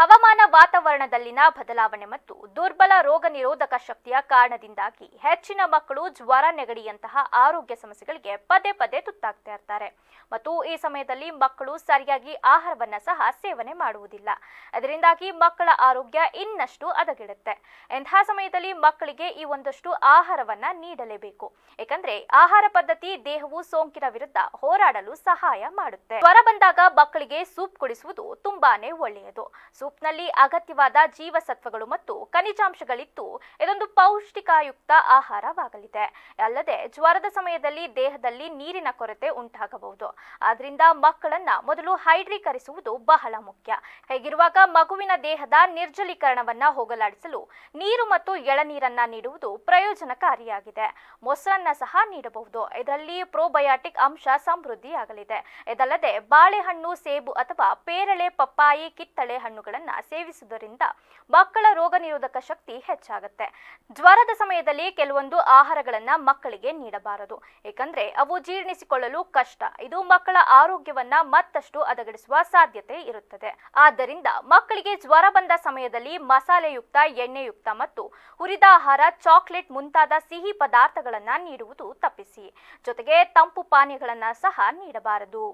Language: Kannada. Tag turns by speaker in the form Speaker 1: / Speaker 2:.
Speaker 1: ಹವಾಮಾನ ವಾತಾವರಣದಲ್ಲಿನ ಬದಲಾವಣೆ ಮತ್ತು ದುರ್ಬಲ ರೋಗ ನಿರೋಧಕ ಶಕ್ತಿಯ ಕಾರಣದಿಂದಾಗಿ ಹೆಚ್ಚಿನ ಮಕ್ಕಳು ಜ್ವರ ನೆಗಡಿಯಂತಹ ಆರೋಗ್ಯ ಸಮಸ್ಯೆಗಳಿಗೆ ಪದೇ ಪದೇ ತುತ್ತಾಗ್ತಾ ಇರ್ತಾರೆ. ಮತ್ತು ಈ ಸಮಯದಲ್ಲಿ ಮಕ್ಕಳು ಸರಿಯಾಗಿ ಆಹಾರವನ್ನ ಸಹ ಸೇವನೆ ಮಾಡುವುದಿಲ್ಲ. ಅದರಿಂದಾಗಿ ಮಕ್ಕಳ ಆರೋಗ್ಯ ಇನ್ನಷ್ಟು ಅದಗಿಡುತ್ತೆ ಇಂತಹ ಸಮಯದಲ್ಲಿ ಮಕ್ಕಳಿಗೆ ಈ ಒಂದಷ್ಟು ಆಹಾರವನ್ನ ನೀಡಲೇಬೇಕು? ಏಕೆಂದ್ರೆ ಆಹಾರ ಪದ್ಧತಿ ದೇಹವು ಸೋಂಕಿನ ವಿರುದ್ಧ ಹೋರಾಡಲು ಸಹಾಯ ಮಾಡುತ್ತೆ. ಜ್ವರ ಬಂದಾಗ ಮಕ್ಕಳಿಗೆ ಸೂಪ್ ಕುಡಿಸುವುದು ತುಂಬಾನೇ ಒಳ್ಳೆಯದು. ಸೂಪ್ನಲ್ಲಿ ಅಗತ್ಯವಾದ ಜೀವಸತ್ವಗಳು ಮತ್ತು ಖನಿಜಾಂಶಗಳಿದ್ದು ಇದೊಂದು ಪೌಷ್ಟಿಕಾಯುಕ್ತ ಆಹಾರವಾಗಲಿದೆ. ಅಲ್ಲದೆ ಜ್ವರದ ಸಮಯದಲ್ಲಿ ದೇಹದಲ್ಲಿ ನೀರಿನ ಕೊರತೆ ಉಂಟಾಗಬಹುದು. ಆದ್ರಿಂದ ಮಕ್ಕಳನ್ನ ಮೊದಲು ಹೈಡ್ರೀಕರಿಸುವುದು ಬಹಳ ಮುಖ್ಯ. ಹೇಗಿರುವಾಗ ಮಗುವಿನ ದೇಹದ ನಿರ್ಜಲೀಕರಣವನ್ನ ಹೋಗಲಾಡಿಸಲು ನೀರು ಮತ್ತು ಎಳನೀರನ್ನ ನೀಡುವುದು ಪ್ರಯೋಜನಕಾರಿಯಾಗಿದೆ. ಮೊಸರನ್ನ ಸಹ ನೀಡಬಹುದು. ಇದರಲ್ಲಿ ಪ್ರೋಬಯಾಟಿಕ್ ಅಂಶ ಸಮೃದ್ಧಿಯಾಗಲಿದೆ. ಇದಲ್ಲದೆ ಬಾಳೆಹಣ್ಣು, ಸೇಬು ಅಥವಾ ಪೇರಳೆ, ಪಪ್ಪಾಯಿ, ಕಿತ್ತಳೆ ಹಣ್ಣುಗಳನ್ನ ಸೇವಿಸುವುದರಿಂದ ಮಕ್ಕಳ ರೋಗ ನಿರೋಧಕ ಶಕ್ತಿ ಹೆಚ್ಚಾಗುತ್ತೆ. ಜ್ವರದ ಸಮಯದಲ್ಲಿ ಕೆಲವೊಂದು ಆಹಾರಗಳನ್ನ ಮಕ್ಕಳಿಗೆ ನೀಡಬಾರದು. ಏಕೆಂದರೆ ಅವು ಜೀರ್ಣಿಸಿಕೊಳ್ಳಲು ಕಷ್ಟ. ಇದು ಮಕ್ಕಳ ಆರೋಗ್ಯವನ್ನ ಮತ್ತಷ್ಟು ಹದಗೆಡಿಸುವ ಸಾಧ್ಯತೆ ಇರುತ್ತದೆ. ಆದ್ದರಿಂದ ಮಕ್ಕಳಿಗೆ ಜ್ವರ ಬಂದ ಸಮಯದಲ್ಲಿ ಮಸಾಲೆಯುಕ್ತ, ಎಣ್ಣೆಯುಕ್ತ ಮತ್ತು ಹುರಿದ ಆಹಾರ, ಚಾಕ್ಲೇಟ್ ಮುಂತಾದ ಸಿಹಿ ಪದಾರ್ಥಗಳನ್ನು ನೀಡುವುದು ತಪ್ಪಿಸಿ. ಜೊತೆಗೆ ತಂಪು ಪಾನೀಯಗಳನ್ನು ಸಹ ನೀಡಬಾರದು.